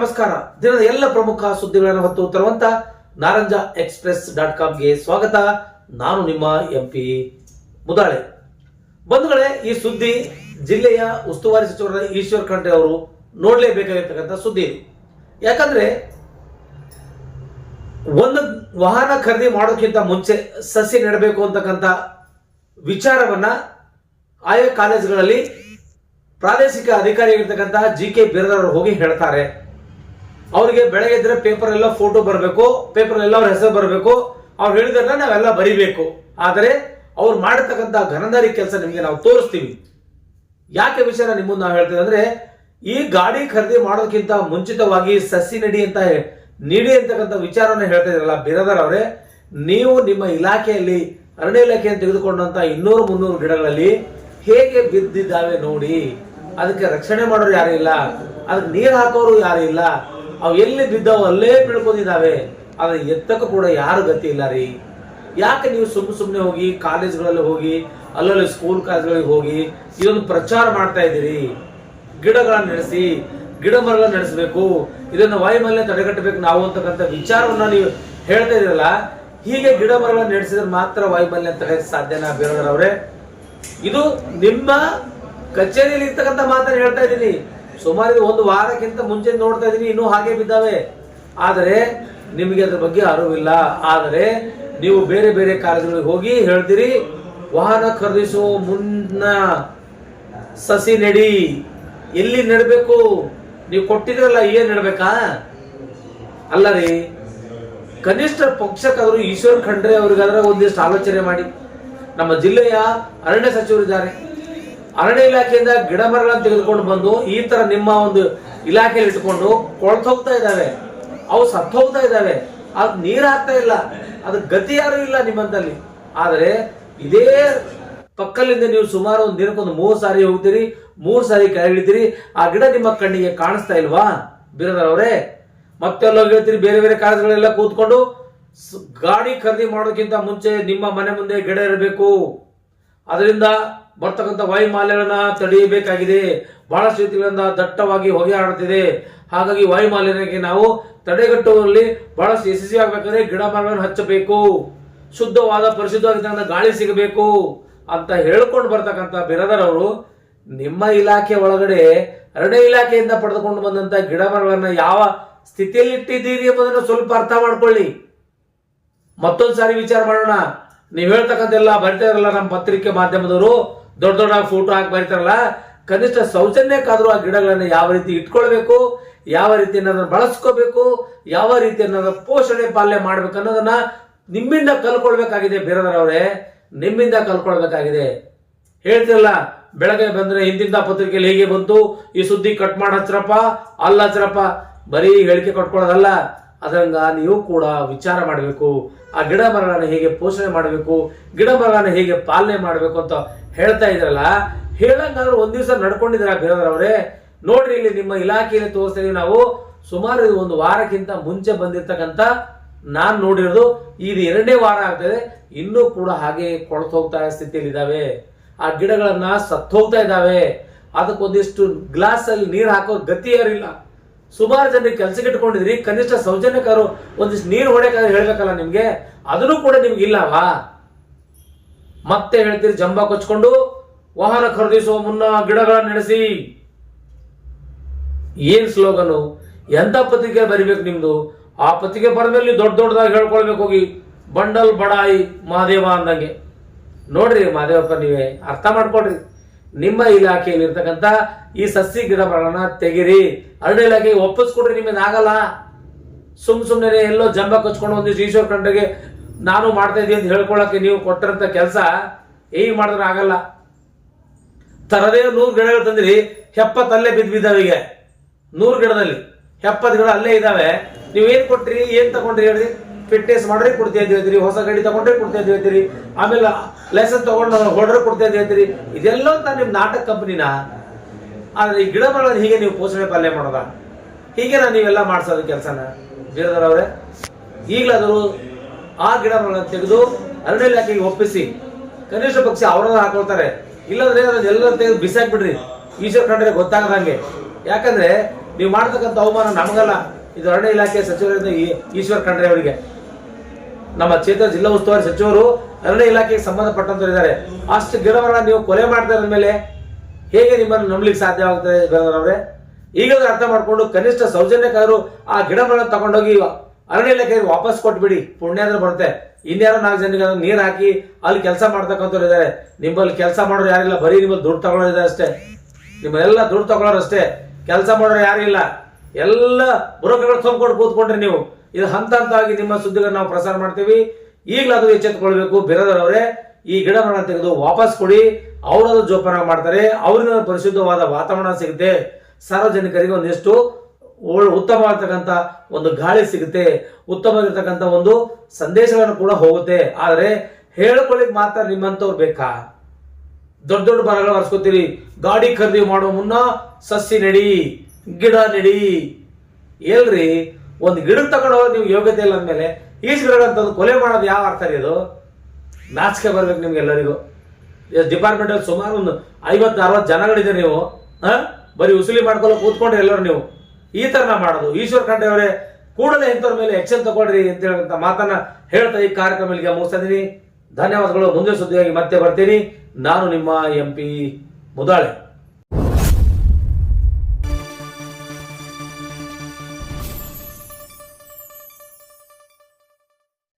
ನಮಸ್ಕಾರ. ದಿನದ ಎಲ್ಲ ಪ್ರಮುಖ ಸುದ್ದಿಗಳನ್ನು ಹೊತ್ತು ತರುವಂತ ನಾರಂಜ ಎಕ್ಸ್ಪ್ರೆಸ್ ಡಾಟ್ ಕಾಮ್ಗೆ ಸ್ವಾಗತ. ನಾನು ನಿಮ್ಮ ಎಂ ಪಿ ಮುದಾಳೆ. ಬಂಧುಗಳೇ, ಈ ಸುದ್ದಿ ಜಿಲ್ಲೆಯ ಉಸ್ತುವಾರಿ ಸಚಿವರಾದ ಈಶ್ವರ್ ಖಂಡ್ರೆ ಅವರು ನೋಡಲೇಬೇಕಾಗಿರ್ತಕ್ಕಂಥ ಸುದ್ದಿ ಇದು. ಯಾಕಂದ್ರೆ, ಒಂದು ವಾಹನ ಖರೀದಿ ಮಾಡೋಕ್ಕಿಂತ ಮುಂಚೆ ಸಸಿ ನೆಡಬೇಕು ಅಂತಕ್ಕಂಥ ವಿಚಾರವನ್ನ ಆಯಾ ಕಾಲೇಜುಗಳಲ್ಲಿ ಪ್ರಾದೇಶಿಕ ಅಧಿಕಾರಿಯಾಗಿರ್ತಕ್ಕಂತಹ ಜಿ ಕೆ ಬಿರದವರು ಹೋಗಿ ಹೇಳ್ತಾರೆ. ಅವರಿಗೆ ಬೆಳಗ್ಗೆ ಇದ್ರೆ ಪೇಪರ್ ಎಲ್ಲ ಫೋಟೋ ಬರಬೇಕು ಪೇಪರ್ ಎಲ್ಲ ಅವ್ರ ಹೆಸರು ಬರಬೇಕು, ಅವ್ರು ಹೇಳಿದ್ರೆ ನಾವೆಲ್ಲ ಬರಿಬೇಕು. ಆದರೆ ಅವ್ರು ಮಾಡತಕ್ಕಂತ ಘನದಾರಿ ಕೆಲಸ ನಿಮಗೆ ನಾವು ತೋರಿಸ್ತೀವಿ. ಯಾಕೆ ವಿಷಯ ನಿಮ್ಮ ಮುಂದೆ ನಾವು ಹೇಳ್ತೀವಿ ಅಂದ್ರೆ, ಈ ಗಾಡಿ ಖರೀದಿ ಮಾಡೋದಕ್ಕಿಂತ ಮುಂಚಿತವಾಗಿ ಸಸಿ ನಡಿ ಅಂತ ನೀಡಿ ಅಂತಕ್ಕಂಥ ವಿಚಾರವನ್ನು ಹೇಳ್ತಾ ಇದ್ರಲ್ಲ ಬಿರದರ್ ಅವರೇ, ನೀವು ನಿಮ್ಮ ಇಲಾಖೆಯಲ್ಲಿ ಅರಣ್ಯ ಇಲಾಖೆಯನ್ನು ತೆಗೆದುಕೊಂಡಂತ ಇನ್ನೂರು ಮುನ್ನೂರು ಗಿಡಗಳಲ್ಲಿ ಹೇಗೆ ಬಿದ್ದಿದ್ದಾವೆ ನೋಡಿ. ಅದಕ್ಕೆ ರಕ್ಷಣೆ ಮಾಡೋರು ಯಾರು ಇಲ್ಲ, ಅದಕ್ಕೆ ನೀರು ಹಾಕೋರು ಯಾರು ಇಲ್ಲ ಅವು ಎಲ್ಲಿ ಬಿದ್ದವು ಅಲ್ಲೇ ಬೆಳ್ಕೊಂಡಿದ್ದಾವೆ. ಅದನ್ನ ಎತ್ತಕ್ಕೂ ಕೂಡ ಯಾರು ಗತಿ ಇಲ್ಲ ರೀ. ಯಾಕೆ ನೀವು ಸುಮ್ಮನೆ ಸುಮ್ಮನೆ ಹೋಗಿ ಕಾಲೇಜ್ಗಳಲ್ಲಿ ಹೋಗಿ, ಅಲ್ಲಲ್ಲಿ ಸ್ಕೂಲ್ ಕಾಲೇಜ್ಗಳಿಗೆ ಹೋಗಿ ಇದೊಂದು ಪ್ರಚಾರ ಮಾಡ್ತಾ ಇದ್ದೀರಿ? ಗಿಡಗಳನ್ನು ನಡೆಸಿ ಗಿಡ ಮರಗಳನ್ನ ನಡೆಸಬೇಕು ಇದನ್ನ ವಾಯುಮಾಲಿನ್ಯ ತಡೆಗಟ್ಟಬೇಕು ನಾವು ಅಂತಕ್ಕಂಥ ವಿಚಾರವನ್ನ ನೀವು ಹೇಳ್ತಾ ಇದ್ದೀರಲ್ಲ, ಹೀಗೆ ಗಿಡ ಮರಗಳನ್ನ ನಡೆಸಿದ್ರೆ ಮಾತ್ರ ವಾಯುಮಾಲಿನ್ಯ ತಡೆಯಕ್ಕೆ ಸಾಧ್ಯನಾ ಬೇರೆಯವರೇ ಇದು ನಿಮ್ಮ ಕಚೇರಿಯಲ್ಲಿ ಇರ್ತಕ್ಕಂಥ ಮಾತನ್ನು ಹೇಳ್ತಾ ಇದ್ದೀನಿ. ಸುಮಾರು ಒಂದು ವಾರಕ್ಕಿಂತ ಮುಂಚೆ ನೋಡ್ತಾ ಇದ್ದೀನಿ, ಇನ್ನೂ ಹಾಗೆ ಬಿದ್ದಾವೆ. ಆದರೆ ನಿಮಗೆ ಅದ್ರ ಬಗ್ಗೆ ಅರಿವಿಲ್ಲ. ಆದರೆ ನೀವು ಬೇರೆ ಬೇರೆ ಕಾಲೇಜುಗಳಿಗೆ ಹೋಗಿ ಹೇಳ್ತೀರಿ, ವಾಹನ ಖರೀದಿಸುವ ಮುನ್ನ ಸಸಿ ನೆಡಿ. ಎಲ್ಲಿ ನೆಡಬೇಕು? ನೀವು ಕೊಟ್ಟಿದ್ರಲ್ಲ, ಏನ್ ನೆಡ್ಬೇಕಾ? ಅಲ್ಲ ರೀ ಕನಿಷ್ಠ ಪಕ್ಷಕ್ಕಾದ್ರು ಈಶ್ವರ್ ಖಂಡ್ರೆ ಅವ್ರಿಗಾದ್ರೆ ಒಂದಿಷ್ಟು ಆಲೋಚನೆ ಮಾಡಿ. ನಮ್ಮ ಜಿಲ್ಲೆಯ ಅರಣ್ಯ ಸಚಿವರಿದ್ದಾರೆ. ಅರಣ್ಯ ಇಲಾಖೆಯಿಂದ ಗಿಡ ಮರಗಳನ್ನು ತೆಗೆದುಕೊಂಡು ಬಂದು ಈ ತರ ನಿಮ್ಮ ಒಂದು ಇಲಾಖೆಯಲ್ಲಿ ಇಟ್ಕೊಂಡು ಕೊಳ್ತೋಗ್ತಾ ಇದ್ದಾವೆ. ಅವು ಸತ್ತು ಹೋಗ್ತಾ ಇದ್ದಾವೆ. ಅದು ನೀರು ಹಾಕ್ತಾ ಇಲ್ಲ. ಅದು ಗತಿ ಯಾರು ಇಲ್ಲ ನಿಮ್ಮಂತಲ್ಲಿ. ಆದರೆ ಇದೇ ಪಕ್ಕಲ್ಲಿಂದ ನೀವು ಸುಮಾರು ಒಂದು ದಿನಕ್ಕೊಂದು ಮೂರು ಸಾರಿ ಹೋಗ್ತೀರಿ, ಮೂರು ಸಾರಿ ಕೈಗಿಳಿತೀರಿ ಆ ಗಿಡ ನಿಮ್ಮ ಕಣ್ಣಿಗೆ ಕಾಣಿಸ್ತಾ ಇಲ್ವಾ? ಅವರೇ, ಮತ್ತೆಲ್ಲ ಹೇಳ್ತೀರಿ, ಬೇರೆ ಬೇರೆ ಕಾಲೇಜುಗಳೆಲ್ಲ ಕೂತ್ಕೊಂಡು ಗಾಡಿ ಖರೀದಿ ಮಾಡೋದಕ್ಕಿಂತ ಮುಂಚೆ ನಿಮ್ಮ ಮನೆ ಮುಂದೆ ಗಿಡ ಇರಬೇಕು. ಅದರಿಂದ ಬರ್ತಕ್ಕಂಥ ವಾಯು ಮಾಲಿನ್ಯಗಳನ್ನ ತಡೆಯಬೇಕಾಗಿದೆ. ಬಹಳ ರೀತಿಗಳಿಂದ ದಟ್ಟವಾಗಿ ಹೊಗೆ ಆಡುತ್ತಿದೆ ಹಾಗಾಗಿ ವಾಯು ಮಾಲಿನ್ಯಕ್ಕೆ ನಾವು ತಡೆಗಟ್ಟುವಲ್ಲಿ ಬಹಳಷ್ಟು ಯಶಸ್ವಿ ಆಗಬೇಕಾದ್ರೆ ಗಿಡ ಮರಗಳನ್ನು ಹಚ್ಚಬೇಕು. ಶುದ್ಧವಾದ ಪರಿಶುದ್ಧವಾಗಿರ್ತಕ್ಕಂಥ ಗಾಳಿ ಸಿಗಬೇಕು ಅಂತ ಹೇಳ್ಕೊಂಡು ಬರ್ತಕ್ಕಂಥ ಬಿರದರ್ ಅವರು ನಿಮ್ಮ ಇಲಾಖೆ ಒಳಗಡೆ ಅರಣ್ಯ ಇಲಾಖೆಯಿಂದ ಪಡೆದುಕೊಂಡು ಬಂದಂತ ಗಿಡ ಮರಗಳನ್ನ ಯಾವ ಸ್ಥಿತಿಯಲ್ಲಿ ಇಟ್ಟಿದ್ದೀರಿ ಎಂಬುದನ್ನು ಸ್ವಲ್ಪ ಅರ್ಥ ಮಾಡ್ಕೊಳ್ಳಿ. ಮತ್ತೊಂದ್ಸಾರಿ ವಿಚಾರ ಮಾಡೋಣ. ನೀವು ಹೇಳ್ತಕ್ಕಂತೆಲ್ಲ ಬರಿತಾ ಇರಲ್ಲ ನಮ್ಮ ಪತ್ರಿಕೆ ಮಾಧ್ಯಮದವರು. ದೊಡ್ಡ ದೊಡ್ಡ ಫೋಟೋ ಹಾಕಿ ಬರೀತಾರಲ್ಲ, ಕನಿಷ್ಠ ಸೌಜನ್ಯಕ್ಕಾದ್ರೂ ಆ ಗಿಡಗಳನ್ನು ಯಾವ ರೀತಿ ಇಟ್ಕೊಳ್ಬೇಕು, ಯಾವ ರೀತಿ ಅನ್ನೋದನ್ನ ಬಳಸ್ಕೋಬೇಕು, ಯಾವ ರೀತಿ ಅನ್ನೋದನ್ನ ಪೋಷಣೆ ಪಾಲನೆ ಮಾಡ್ಬೇಕು ಅನ್ನೋದನ್ನ ನಿಮ್ಮಿಂದ ಕಲ್ಕೊಳ್ಬೇಕಾಗಿದೆ ಬೇರೆದವರವರೇ ನಿಮ್ಮಿಂದ ಕಲ್ಕೊಳ್ಬೇಕಾಗಿದೆ. ಹೇಳ್ತಿರಲ್ಲ, ಬೆಳಗ್ಗೆ ಬಂದ್ರೆ ಹಿಂದಿಂದ ಪತ್ರಿಕೆಯಲ್ಲಿ ಹೇಗೆ ಬಂತು, ಈ ಸುದ್ದಿ ಕಟ್ ಮಾಡಿ ಹಚ್ರಪ್ಪ ಅಲ್ಲ ಹಚ್ರಪ್ಪ ಬರೀ ಹೇಳಿಕೆ ಕಟ್ಕೊಳ್ಳೋದಲ್ಲ, ಅದ್ರಂಗ ನೀವು ಕೂಡ ವಿಚಾರ ಮಾಡಬೇಕು. ಆ ಗಿಡ ಮರಗಳನ್ನ ಹೇಗೆ ಪೋಷಣೆ ಮಾಡಬೇಕು, ಗಿಡ ಮರಗಳನ್ನ ಹೇಗೆ ಪಾಲನೆ ಮಾಡಬೇಕು ಅಂತ ಹೇಳ್ತಾ ಇದ್ರಲ್ಲ, ಹೇಳಂಗಾದ್ರೆ ಒಂದ್ ದಿವಸ ನಡ್ಕೊಂಡಿದ್ರ ಬೇರೆದವರೇ ನೋಡ್ರಿ ಇಲ್ಲಿ ನಿಮ್ಮ ಇಲಾಖೆಯಲ್ಲಿ ತೋರಿಸ್ತಾ ನಾವು. ಸುಮಾರು ಇದು ಒಂದು ವಾರಕ್ಕಿಂತ ಮುಂಚೆ ಬಂದಿರ್ತಕ್ಕಂಥ ನಾನ್ ನೋಡಿರೋದು. ಇದು ಎರಡನೇ ವಾರ ಆಗ್ತದೆ. ಇನ್ನೂ ಕೂಡ ಹಾಗೆ ಕೊಳ್ತು ಹೋಗ್ತಾ ಸ್ಥಿತಿಯಲ್ಲಿ ಇದಾವೆ ಆ ಗಿಡಗಳನ್ನ ಸತ್ತು ಹೋಗ್ತಾ ಇದಾವೆ ಅದಕ್ಕೊಂದಿಷ್ಟು ಗ್ಲಾಸ್ ಅಲ್ಲಿ ನೀರು ಹಾಕೋ ಗತಿ ಯಾರಿಲ್ಲ ಸುಮಾರು ಜನರಿಗೆ ಕೆಲಸಕ್ಕೆ ಇಟ್ಕೊಂಡಿದ್ರಿ. ಕನಿಷ್ಠ ಸೌಜನ್ಯಕಾರು ಒಂದಿಷ್ಟು ನೀರು ಹೊಡೆಯಕ್ಕಾದ್ರೆ ಹೇಳ್ಬೇಕಲ್ಲ ನಿಮ್ಗೆ? ಅದನ್ನು ಕೂಡ ನಿಮ್ಗೆ ಇಲ್ಲವಾ? ಮತ್ತೆ ಹೇಳ್ತೀರಿ ಜಂಬ ಕೊಚ್ಕೊಂಡು ವಾಹನ ಖರೀದಿಸುವ ಮುನ್ನ ಗಿಡಗಳನ್ನು ನೆನೆಸಿ. ಏನ್ ಸ್ಲೋಗನು? ಎಂತ ಪತ್ರಿಕೆ ಬರಿಬೇಕು ನಿಮ್ದು? ಆ ಪತ್ರಿಕೆ ಬರದಲ್ಲಿ ದೊಡ್ಡ ದೊಡ್ಡದಾಗಿ ಹೇಳ್ಕೊಳ್ಬೇಕು ಹೋಗಿ. ಬಂಡಲ್ ಬಡಾಯಿ ಮಹಾದೇವ ಅಂದಂಗೆ. ನೋಡ್ರಿ ಮಹಾದೇವಪ್ಪ ನೀವೇ, ಅರ್ಥ ಮಾಡ್ಕೊಡ್ರಿ ನಿಮ್ಮ ಇಲಾಖೆಯಲ್ಲಿ ಇರ್ತಕ್ಕಂಥ ಈ ಸಸಿ ಗಿಡ ತೆಗಿರಿ. ಅರಣ್ಯ ಇಲಾಖೆಗೆ ಒಪ್ಪಿಸ್ಕೊಡ್ರಿ ನಿಮಗೆ ಆಗಲ್ಲ. ಸುಮ್ ಸುಮ್ಮನೆ ಎಲ್ಲೋ ಜಂಬ ಕಚ್ಕೊಂಡು ಒಂದಿಷ್ಟು ಈಶ್ವರ್ ಖಂಡ್ರಿಗೆ ನಾನು ಮಾಡ್ತಾ ಇದ್ದೀನಿ ಅಂತ ಹೇಳ್ಕೊಳಕ್ಕೆ ನೀವು ಕೊಟ್ಟಂತ ಕೆಲಸ ಹೇಗೆ ಮಾಡಿದ್ರೆ ಆಗಲ್ಲ. ತರದೇ ನೂರು ಗಿಡಗಳು ತಂದ್ರಿ ಹೆಪ್ಪತ್ತಲ್ಲೇ ಬಿದ್ದು ಬಿದ್ದಾವೆ ಈಗ. ನೂರು ಗಿಡದಲ್ಲಿ. ಹೆಪ್ಪತ್ತು ಗಿಡ ಅಲ್ಲೇ ಇದಾವೆ ನೀವು ಏನು ಕೊಟ್ರಿ, ಏನು ತಗೊಂಡ್ರಿ ಹೇಳಿ ಫಿಟ್ನೆಸ್ ಮಾಡ್ರಿ ಕೊಡ್ತಾ ಇದ್ದೀವಿ ಹೇಳ್ತೀರಿ ಹೊಸ ಗಾಡಿ ತಗೊಂಡ್ರೆ ಕೊಡ್ತಾ ಇದ್ದೀವಿ ಹೇಳ್ತೀರಿ ಆಮೇಲೆ ಲೈಸನ್ಸ್ ತಗೊಂಡು ಹೊಡ್ರೆ ಕೊಡ್ತಾ ಇದ್ದೀವಿ ಹೇಳ್ತೀರಿ ಇದೆಲ್ಲ ಅಂತ ನಿಮ್ಮ ನಾಟಕ ಕಂಪ್ನಿನ? ಆದರೆ ಈ ಗಿಡ ಮರಗಳನ್ನ ಹೀಗೆ ನೀವು ಪೋಷಣೆ ಪಲ್ಯ ಮಾಡೋದ? ಹೀಗೆ ನಾನು ನೀವೆಲ್ಲ ಮಾಡ್ಸೋದು ಕೆಲಸನ? ಗಿಡದವ್ರೆ ಈಗಲಾದರೂ ಆ ಗಿಡ ಮರಗಳನ್ನ ತೆಗೆದು ಅರಣ್ಯ ಇಲಾಖೆಗೆ ಒಪ್ಪಿಸಿ ಕನಿಷ್ಠ ಪಕ್ಷ ಅವರನ್ನ ಹಾಕೊಳ್ತಾರೆ. ಇಲ್ಲಾಂದ್ರೆ ಅದನ್ನೆಲ್ಲ ತೆಗೆದು ಬಿಸಾಕ್ಬಿಡ್ರಿ. ಈಶ್ವರ ಕಂಡ್ರೆ ಗೊತ್ತಾಗದಂಗೆ ಯಾಕಂದ್ರೆ ನೀವು ಮಾಡ್ತಕ್ಕಂಥ ಅವಮಾನ ನಮಗಲ್ಲ. ಇದು ಅರಣ್ಯ ಇಲಾಖೆ ಸಚಿವರಿಂದ ಈಶ್ವರ್ ಖಂಡ್ರೆ ಅವರಿಗೆ. ನಮ್ಮ ಕ್ಷೇತ್ರ ಜಿಲ್ಲಾ ಉಸ್ತುವಾರಿ ಸಚಿವರು ಅರಣ್ಯ ಇಲಾಖೆಗೆ ಸಂಬಂಧಪಟ್ಟಂತವರಿದ್ದಾರೆ ಅಷ್ಟು ಗಿಡಮರಗಳನ್ನ ನೀವು ಕೊಲೆ ಮಾಡ್ತಾ ಇರೋ ಮೇಲೆ ಹೇಗೆ ನಿಮ್ಮನ್ನು ನಂಬಲಿಕ್ಕೆ ಸಾಧ್ಯವಾಗ್ತದೆ ಅವರೇ ಈಗ ಅರ್ಥ ಮಾಡಿಕೊಂಡು ಕನಿಷ್ಠ ಸೌಜನ್ಯಕಾರರು ಆ ಗಿಡ ಮರ ತಗೊಂಡೋಗಿ ಅರಣ್ಯ ಇಲಾಖೆಗೆ ವಾಪಸ್ ಕೊಟ್ಬಿಡಿ. ಪುಣ್ಯ ಅಂದ್ರೆ ಬರುತ್ತೆ. ಇನ್ಯಾರೋ ನಾಲ್ಕು ಜನರಿಗೆ ನೀರು ಹಾಕಿ ಅಲ್ಲಿ ಕೆಲಸ ಮಾಡ್ತಕ್ಕಂಥವ್ರು ಇದ್ದಾರೆ ನಿಮ್ಮಲ್ಲಿ ಕೆಲಸ ಮಾಡೋರು ಯಾರಿಲ್ಲ ಬರೀ ನಿಮ್ಮಲ್ಲಿ ದುಡ್ಡು ತಗೊಳ್ಳೋರು ಅಷ್ಟೇ. ನಿಮ್ಮೆಲ್ಲ ದುಡ್ಡು ತಗೊಳ್ಳೋರು ಅಷ್ಟೇ. ಕೆಲಸ ಮಾಡೋರು ಯಾರಿಲ್ಲ ಎಲ್ಲ ಬುರೋಕಗಳು ತುಂಬಿಕೊಂಡು ಕೂತ್ಕೊಂಡ್ರಿ ನೀವು. ಇದು ಹಂತ ಹಂತವಾಗಿ ನಿಮ್ಮ ಸುದ್ದಿಗಳನ್ನ ನಾವು ಪ್ರಸಾರ ಮಾಡ್ತೀವಿ. ಈಗಲೂ ಅದು ಎಚ್ಚೆತ್ತುಕೊಳ್ಬೇಕು ಬಿರದವರೇ ಈ ಗಿಡಗಳನ್ನ ತೆಗೆದು ವಾಪಸ್ ಕೊಡಿ. ಅವರದು ಜೋಪಾನ ಮಾಡ್ತಾರೆ. ಅವರಿಂದ ಪರಿಶುದ್ಧವಾದ ವಾತಾವರಣ ಸಿಗುತ್ತೆ. ಸಾರ್ವಜನಿಕರಿಗೆ ಒಂದಿಷ್ಟು ಉತ್ತಮವಾಗಿರ್ತಕ್ಕಂಥ ಒಂದು ಗಾಳಿ ಸಿಗುತ್ತೆ ಉತ್ತಮವಾಗಿರ್ತಕ್ಕಂಥ ಒಂದು ಸಂದೇಶಗಳನ್ನು ಕೂಡ ಹೋಗುತ್ತೆ. ಆದರೆ ಹೇಳ್ಕೊಳ್ಳಿಕ್ ಮಾತ್ರ ನಿಮ್ಮಂಥವ್ರು ಬೇಕಾ? ದೊಡ್ಡ ದೊಡ್ಡ ಮರಗಳು ಹರಿಸ್ಕೋತೀರಿ, ಗಾಡಿ ಖರೀದಿ ಮಾಡೋ ಮುನ್ನ ಸಸಿ ನೆಡಿ, ಗಿಡ ನೆಡಿ. ಎಲ್ರಿ, ಒಂದು ಗಿಡ ತಗೊಂಡು ಹೋಗೋದು ನೀವು ಯೋಗ್ಯತೆ ಇಲ್ಲ ಅಂದಮೇಲೆ ಈಸ್ ಗಿಡಗಳಂತಂದು ಕೊಲೆ ಮಾಡೋದು ಯಾವ ಅರ್ಥ ರೀ ಅದು? ನಾಚಿಕೆ ಬರ್ಬೇಕು ನಿಮ್ಗೆ ಎಲ್ಲರಿಗೂ. ಡಿಪಾರ್ಟ್ಮೆಂಟ್ ಅಲ್ಲಿ ಸುಮಾರು ಒಂದು ಐವತ್ತು, ಅರವತ್ತು ಜನಗಳಿದೆ ನೀವು, ಹಾ? ಬರೀ ಉಸಿಲಿ ಮಾಡ್ಕೊಳ್ಳೋ ಕೂತ್ಕೊಂಡ್ರೆ ಎಲ್ಲರೂ ನೀವು. ಈ ತರನ ಮಾಡೋದು. ಈಶ್ವರ್ ಖಂಡ್ರೆ ಅವರೇ, ಕೂಡಲೇ ಇಂಥವ್ರ ಮೇಲೆ ಎಕ್ಷನ್ ತಗೊಳ್ರಿ ಅಂತ ಹೇಳಂತ ಮಾತನ್ನ ಹೇಳ್ತಾ ಈ ಕಾರ್ಯಕ್ರಮ ಇಲ್ಲಿಗೆ ಮುಗಿಸ್ತಾ ಧನ್ಯವಾದಗಳು. ಮುಂದೆ ಸುದ್ದಿಯಾಗಿ ಮತ್ತೆ ಬರ್ತೀನಿ. ನಾನು ನಿಮ್ಮ ಎಂ ಪಿ ಮುದಾಳೆ.